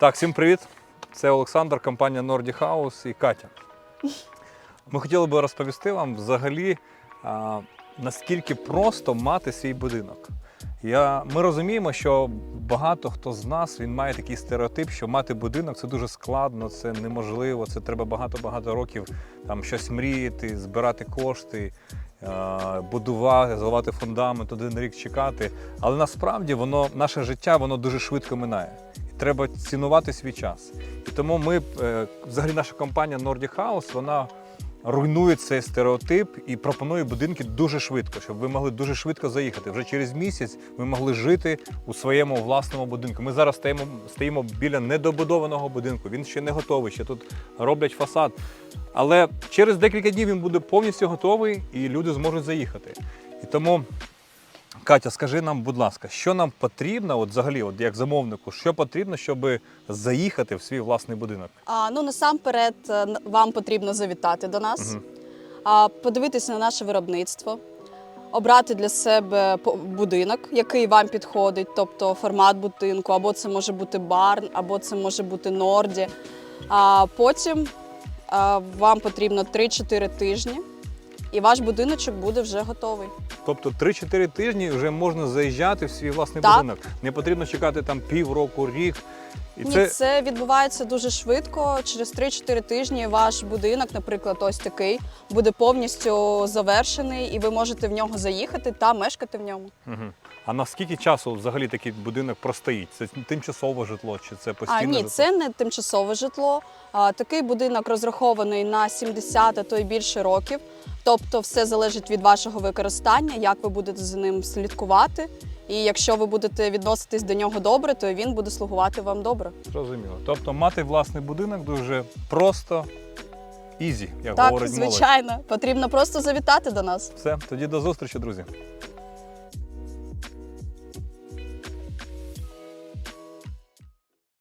Так, всім привіт. Це Олександр, компанія Nordic House і Катя. Ми хотіли би розповісти вам взагалі, а, наскільки просто мати свій будинок. Я, ми розуміємо, що багато хто з нас він має такий стереотип, що мати будинок це дуже складно, це неможливо, це треба багато-багато років там щось мріяти, збирати кошти, будувати, заливати фундамент, один рік чекати. Але насправді воно, наше життя воно дуже швидко минає. І треба цінувати свій час. І тому ми, е, взагалі, наша компанія Nordic House, вона руйнує цей стереотип і пропонує будинки дуже швидко, щоб ви могли дуже швидко заїхати. Вже через місяць ви могли жити у своєму власному будинку. Ми зараз стоїмо, стоїмо біля недобудованого будинку. Він ще не готовий, ще тут роблять фасад. Але через декілька днів він буде повністю готовий і люди зможуть заїхати. І тому. Катя, скажи нам, будь ласка, що нам потрібно, от взагалі, от як замовнику, що потрібно, щоб заїхати в свій власний будинок? А, ну насамперед е, вам потрібно завітати до нас, Мгм. а, подивитися на наше виробництво, обрати для себе будинок, який вам підходить, тобто формат будинку, або це може бути барн, або це може бути норді. А потім а, вам потрібно 3-4 тижні, і ваш будиночок буде вже готовий. Тобто 3-4 тижні вже можна заїжджати в свій власний Так. будинок. Не потрібно чекати там півроку, рік. І Ні, це це... відбувається дуже швидко. Через 3-4 тижні ваш будинок, наприклад, ось такий, буде повністю завершений, і ви можете в нього заїхати та мешкати в ньому. Мгм. А на скільки часу взагалі такий будинок простоїть? Це тимчасове житло чи це постійне А ні, житло? це не тимчасове житло. А, такий будинок розрахований на 70, а то й більше років. Тобто, все залежить від вашого використання, як ви будете за ним слідкувати. І якщо ви будете відноситись до нього добре, то він буде слугувати вам добре. Зрозуміло. Тобто мати власний будинок дуже просто, ізі, як так, говорить молодь. звичайно, потрібно просто завітати до нас. Все, тоді до зустрічі, друзі.